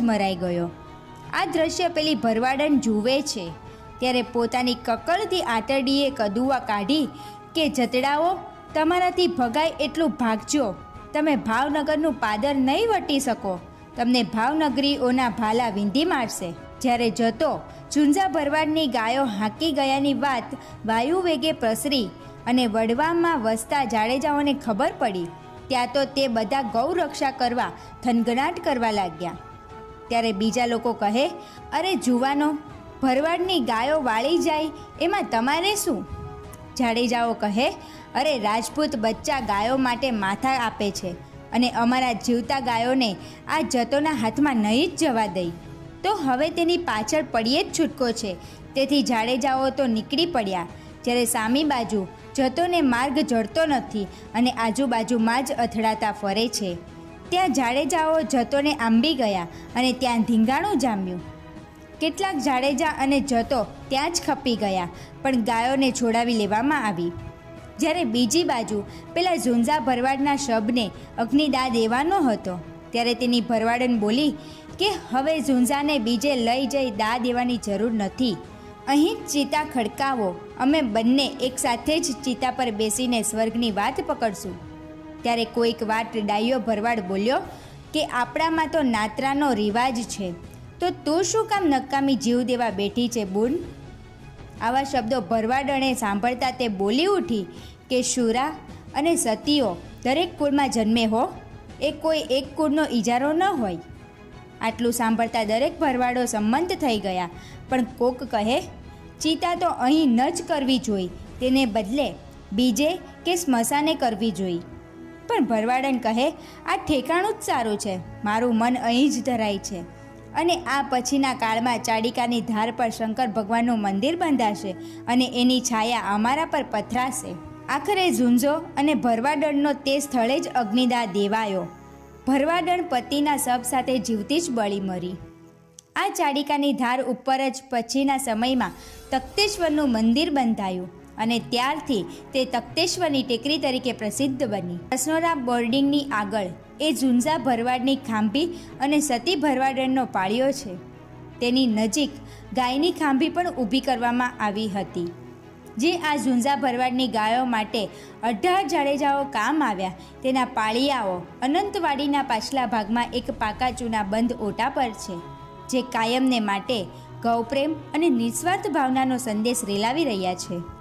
મરાઈ ગયો. આ દ્રશ્ય પેલી ભરવાડન જુએ છે, ત્યારે પોતાની કકળથી આંતરડીએ કદુવા કાઢી કે, જતડાઓ, તમારાથી ભગાય એટલું ભાગજો. તમે ભાવનગરનું પાદર નહીં વટી શકો. તમને ભાવનગરીઓના ભાલા વિંધી મારશે. જ્યારે જતો ઝુંઝા ભરવાડની ગાયો હાંકી ગયાની વાત વાયુ વેગે પ્રસરી અને વડવામાં વસતા જાડેજાઓને ખબર પડી. ત્યાં તો તે બધા ગૌ રક્ષા કરવા થનગનાટ કરવા લાગ્યા. ત્યારે બીજા લોકો કહે, અરે જુવાનો, ભરવાડની ગાયો વાળી જાય, એમાં તમારે શું? જાડેજાઓ કહે, અરે રાજપૂત બચ્ચા ગાયો માટે માથા આપે છે અને અમારા જીવતા ગાયોને આ જતોના હાથમાં નહીં જ જવા દઈ. તો હવે તેની પાછળ પડીએ જ છૂટકો છે. તેથી જાડેજાઓ તો નીકળી પડ્યા. જ્યારે સામી બાજુ જતોને માર્ગ જડતો નથી અને આજુબાજુમાં જ અથડાતા ફરે છે. ત્યાં જાડેજાઓ જતોને આંબી ગયા અને ત્યાં ધીંગાણું જામ્યું. કેટલાક જાડેજા અને જતો ત્યાં જ ખપી ગયા, પણ ગાયોને છોડાવી લેવામાં આવી. જ્યારે બીજી બાજુ પેલા ઝુંઝા ભરવાડના શબને અગ્નિદા દેવાનો હતો, ત્યારે તેની ભરવાડન બોલી કે હવે ઝુંઝાને બીજે લઈ જઈ દા દેવાની જરૂર નથી. અહીં જ ચિતા ખડકાવો, અમે બંને એકસાથે જ ચિતા પર બેસીને સ્વર્ગની વાત પકડશું. ત્યારે કોઈક વાત ડાયો ભરવાડ બોલ્યો કે આપણામાં તો નાતરાનો રિવાજ છે. તો તું શું કામ નકામી જીવ દેવા બેઠી છે બુન? આવા શબ્દો ભરવાડણે સાંભળતા તે બોલી ઉઠી કે શુરા અને સતીઓ દરેક કુળમાં જન્મે હો. એ કોઈ એક કુળનો ઈજારો ન હોય. આટલું સાંભળતા દરેક ભરવાડો સંમત થઈ ગયા. પણ કોક કહે, ચિતા તો અહીં ન જ કરવી જોઈ. તેને બદલે બીજે કે સ્મશાને કરવી જોઈ. પણ ભરવાડન કહે, આ ઠેકાણું જ સારું છે. મારું મન અહીં જ ધરાય છે. અને આ પછીના કાળમાં ચાડિકાની ધાર પર શંકર ભગવાનનું મંદિર બંધાશે અને એની છાયા અમારા પર પથરાશે. આખરે ઝુંઝો અને ભરવાડણનો તે સ્થળે જ અગ્નિદા દેવાયો. ભરવાડણ પતિના શબ સાથે જીવતી જ બળી મરી. આ ચાડિકાની ધાર ઉપર જ પછીના સમયમાં તખ્તેશ્વરનું મંદિર બંધાયું. અને ત્યારથી તે તખતેશ્વરની ટેકરી તરીકે પ્રસિદ્ધ બની. અસનોરા બોર્ડિંગની આગળ એ ઝુંઝા ભરવાડની ખાંભી અને સતી ભરવાડનો પાળ્યો છે. તેની નજીક ગાયની ખાંભી પણ ઊભી કરવામાં આવી હતી, જે આ ઝુંઝા ભરવાડની ગાયો માટે અઢાર જાડેજાઓ કામ આવ્યા. તેના પાળિયાઓ અનંતવાડીના પાછલા ભાગમાં એક પાકા ચૂના બંધ ઓટા પર છે, જે કાયમને માટે ગૌપ્રેમ અને નિસ્વાર્થ ભાવનાનો સંદેશ રેલાવી રહ્યા છે.